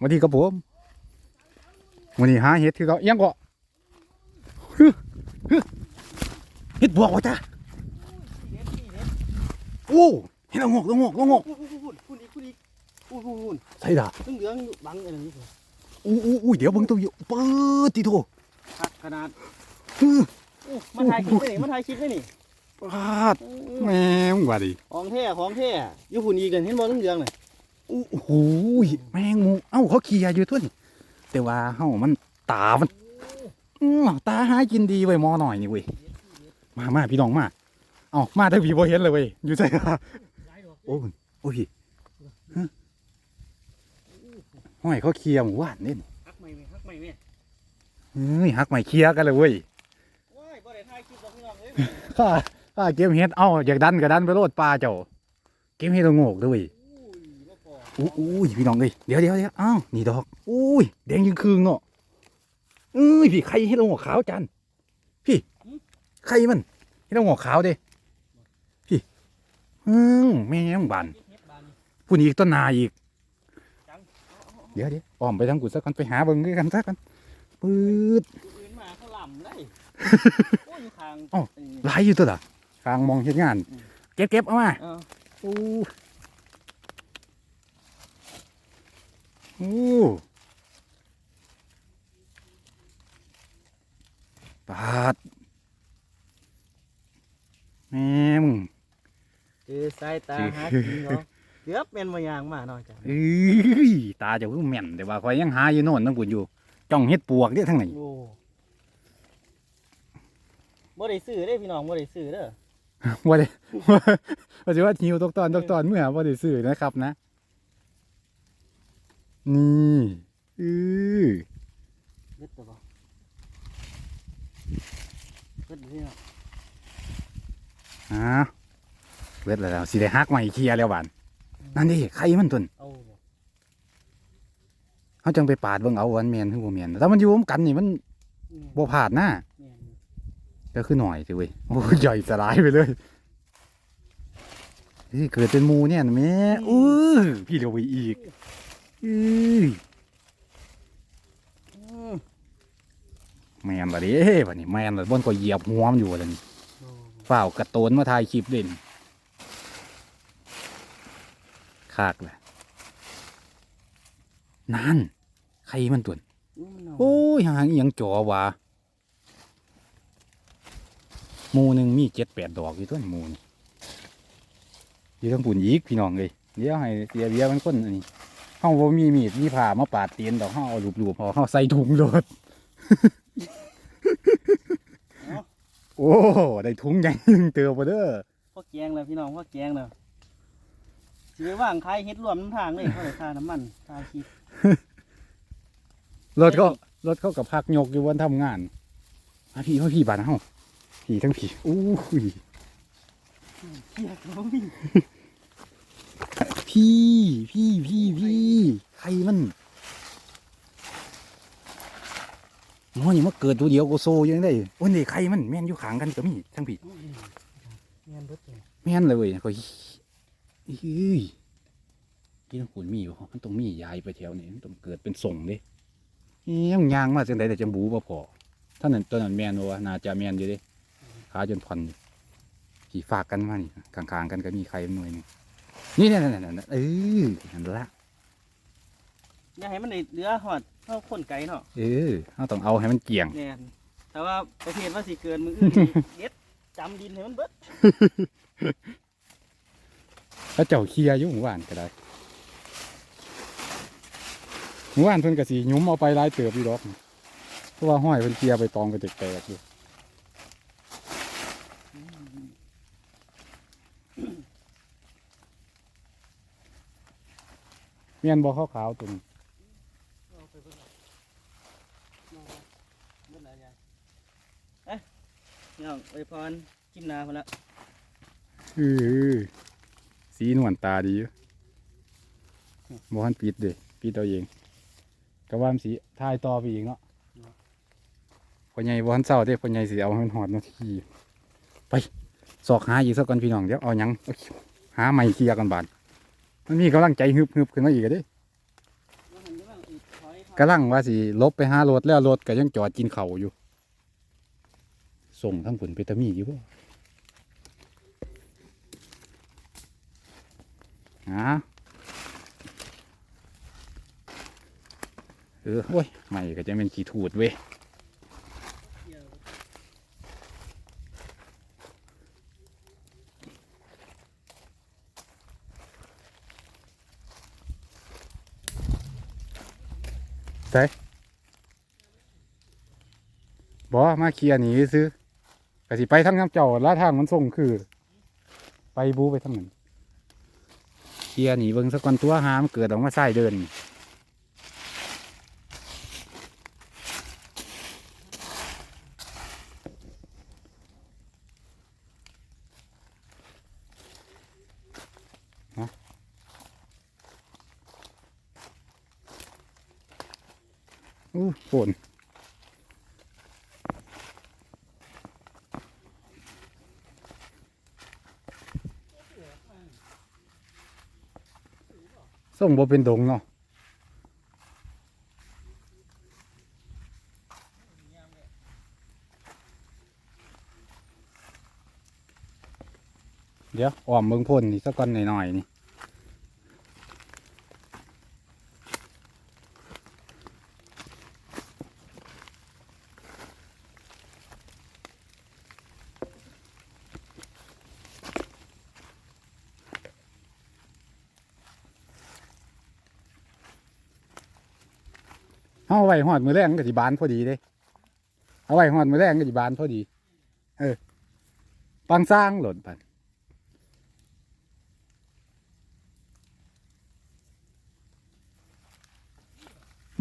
วัสดีครับผมวันนี้หาเห็ดคือเขายังก็ฮึฮึเห็ดบวกวะจ้าโอ้เห็ดละงอกละงอกละงอกพูดพูดพูดพูดอีกพูดอีกพูดพูดพูดใส่ดาต้งเหลืองบังอะไรนี่สิอู้อู้อู้เดี๋ยวเบิ่งตัวอยู่เปิดทีโถขนาดฮึอู้มาถ่ายคลิปได้นี่มาถ่ายคลิปได้นี่ปาดแม่งว่าดิของแท้ของแท้อยู่หุ่นอีกเดินเห็นบอลต้งเหลืองเลยอู้โอ้โหแมงมุ อ้าเขาขี่อยู่ทั่วนี่แต่ว่าเฮามันตา มันอื้อตาหากินดีไว้ยหมอหน่อยนี่เว้ยมามาพี่น้องมาเอ้ามาถ้าพี่บ่เห็นเลยเว้ยอยู่ใส่โอ้ยโอ้ยฮะห้อยเขาเคลียร์หมู่บ้านนี่ฮักไม่ไหมฮักไม่ไหมเฮ้ยหักไม่เคลียร์กันเลยเว้ยว้ายบ่ได้ถ่ายคลิปดอกพี่น้องเอ้ยข้าข้าเก็บเห็ดเอ้าอยากดันก็ดันไปโลดปลาเจ้าเก็บเห็ดเอาโงกด้วย อู้ยบ่พออู้อู้ยพี่น้องเลยเดี๋ยวเดี๋ยวเดี๋ยวอ้าวนี่ดอกอุ้ยแดงยิงคืงเนาะเอ้ยพี่ใครเห็ดเอาโงกขาวจันพี่ใครมันเห็ดเอาโงกขาวเด้พี่อืมแม่งบานเฮ็ดบานนี่พูดอีกต้นนาอีกจังเอาเอาเดี๋ยวเดี๋ยวอ้อมไปทางกุศลกันไปหาเบิ่งด้วยกันสักกันปืดผู้อื่นมาเขาล่ำได้โอ้ยอยู่ข้างอ้าวอันนี้ไหลอยู่ตัวละกลางมองเห็นงานอืมเก็บเก็บเอามาเอ โอ้โอ้ปาดแม่มึงเจอสายตาหากินเนาะเกือบเป็นมาอย่างมาเนาะจ้ะเอ้ยตาเจะคือแม่นแต่ว่าคอยยังหาอยู่โน่นตั้งปุ่นอยู่ จ้องเฮ็ดปวกเด้ทั้งไหนโอ้บ่ได้ซื้อเด้พี่น้องบ่ได้ซื้อเด้อว่าได้ว่าจะว่าหิวตกตอนตกตอนเมื่อว่าได้ซื้อนะครับนะ นี่อือเด็ดตัวบ่เด็ดพี่น้องอ่าเวทแล้วสิได้ฮักใหม่เคลียแล้วบานนั่นดิใครมันตุนเขาจังไปปาดเบิ่งเอาวันแมนคือบ่แมนแต่มันอยู่ร่วมกันนี่มันบ่พลาดนะแม่นอยู่ก็คือหน่อยสิเว้ยโอ้ยใหญ่สลายไปเลยเฮ้ยเกิดเป็นมูเนี่ยนะแม่อื้อพี่เดียวไปอีก อือแมนละเด้บัดนี้แมนละบนก็เหยียบหัวมันอยู่บัดนี้ฝ้าวกระโตนมาถ่ายคลิปเด่นคากแหละนั่นใครมันตุนอู้มันโอ้ยหางยังจอวะหมูหนึ่งมีเจ็ดแปดดอกอยู่ต้นหมูนี่อยู่ทั้งปุ่นยีกพี่น้องเลยเดี๋ยวให้เสียเบียมันคนอันนี้ เฮาบ่มีมีดมีผ่ามาปาดเตียนดอกเฮาเอาลูบๆพอเฮาใส่ถุงโลดโอ้ได้ถุงใหญ่หนึ่งเตือบ่เด้อพ่อแกงแล้วพี่น้องพ่อแกงแล้วสิไปว่างขายเฮ็ดรวมน้ำทางเลยเขาเลยค่าน้ำมันค่าคิดรถเขารถเขากับพักยกอยู่บนทำงานมาพี่มาพี่บานเฮาพี่ทั้งพี่อู้ยเกียกบ่มีพี่ พี่พี่พี่ใครมันมอนี่มาเกิดตัวเดียวก็โซยังได้โอ้ยนี่ใครมันแม่นอยู่ขางกันก็มีทั้งพี่เงินเบิดเลยแม่นเลยเว้ยก็เฮ้ยกินขุนมีอยู่มันต้องมียายไปแถวนี้มันต้องเกิดเป็นส่งเด้เอี้ยงยางมาจังไดแต่จำบูบ่พอท่านั้นตัวนั้นแม่นวะน่าจะแม่นอยู่เด้ขาจนพันอยู่ขี่ฝากกันมานี่ข้างๆกันก็มีใครหน่วยหนึง นี่นี่นี่นี่เออนั่นละอย่าให้มันได้เหลือหอดเท่าคนไก่เนาะเออเราต้องเอาให้มันเกี่ยงแม่นแต่ว่าประเภทว่าสิเกินมืออื่นนี่ เด็ดจำดินให้มันเบิดแล้วเจ้าเคลียร์อยู่หมู่บ้านก็ได้หมู่บ้านเพิ่นก็สิหยุ้มเอาไปหลายเติบอยู่ดอกเพราะว่าห้อยเพิ่นเคลียร์ไปตองก็แตกๆอยู่ เมียนบ่ขาวๆตัวนี้เอาไปเบิดเลยเอาเบิดหลายอย่างเอ้ยพี่น้องอวยพรจิ้มนาพุ่นละเออสีนวลตาดีอยู่บ่ทันปิดเด้ปิดเอาเองก็ว่ามันสิทายต่อไปอีกเนาะพ่อใหญ่บ่ทันเศร้าเด้พ่อใหญ่สิเอาให้มันหอดนาทีไปสอกหาอีกสักก่อนพี่น้องเดี๋ยวเอาหยังเอาหาใหม่เคลียร์กันบาด มันมีกำลังใจฮึบๆขึ้นมาอีกเด้ว่าหันไปบ้างอีกำลังว่าสิลบไปห้ารถแล้วรถก็ยังจอดกินเข่าอยู่ ส่งทั้งผลไปตะมีอยู่บ่ฮะเออโอ้ยไม่ก็จะเป็นขี้ถูดเว้ย เกี่ยว บ่มาเคลียร์หนีซื้อก็สิไปทางน้ำเจ้าแล้วทางมันส่งคือ ไปบูไปทางนั้นเคลียร์หนีเบิ้งสักก่อนตัวหามเกิดออกมาใส่เดิน อู้ฝนส่งบ่เป็นดงเนาะเดี๋ยวอ้อมเบิ่งพ่นนี่สักก่อนหน่อยๆนี่ เอาไว้หอดมือแรงก็สิบานพอดีเด้ เอาไว้หอดมือแรงก็สิบานพอดี เออปังสร้างหล่นปัน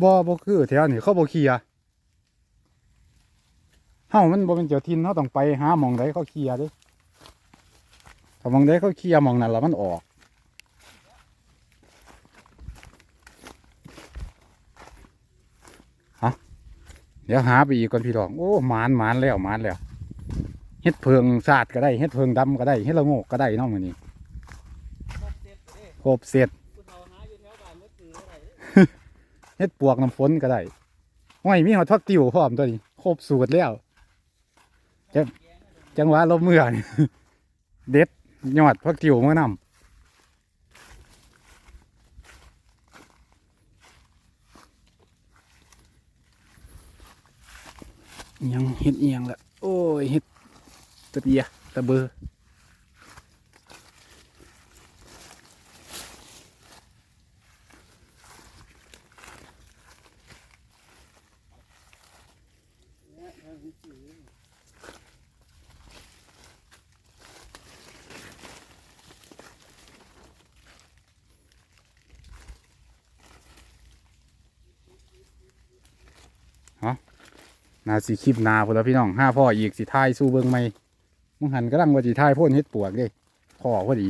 บ่บ่คือแถวนี้เขาบ่เคลียเฮ้ามันบ่เป็นเจ้าถิ่นเฮาต้องไปหาหมองใดเขาเคลียเด้ถ้าหมองใดเขาเคลียหมองนั้นแล้วมันออก เดี๋ยวหาไปอีกก่อนพี่รองโอ้หมานหมานแล้วหมานแล้วเฮ็ดเพิงสาดก็ได้เฮ็ดเพิงดำก็ได้เฮ็ดละโงกก็ได้น้องมือนี้ครบเสร็จเฮ็ดปวกน้ำฝนก็ได้ห้อยมีหอดพักติวพร้อมตัวนี้ครบสูตรแล้วจังจังหวะลบเมื่อนี่เด็ดยอดพักติวเมื่อนำ ยังเฮ็ดเอียงละโอ้ยเฮ็ดตะเดียตะเบอ นาสีคลิปนาพอแล้วพี่น้องห้าพ่ออีกสิท้ายสู้เบิ้งไม่มึงหันกระลังว่าสิท้ายพ่นเฮ็ดปวกเด้พ่อพอดี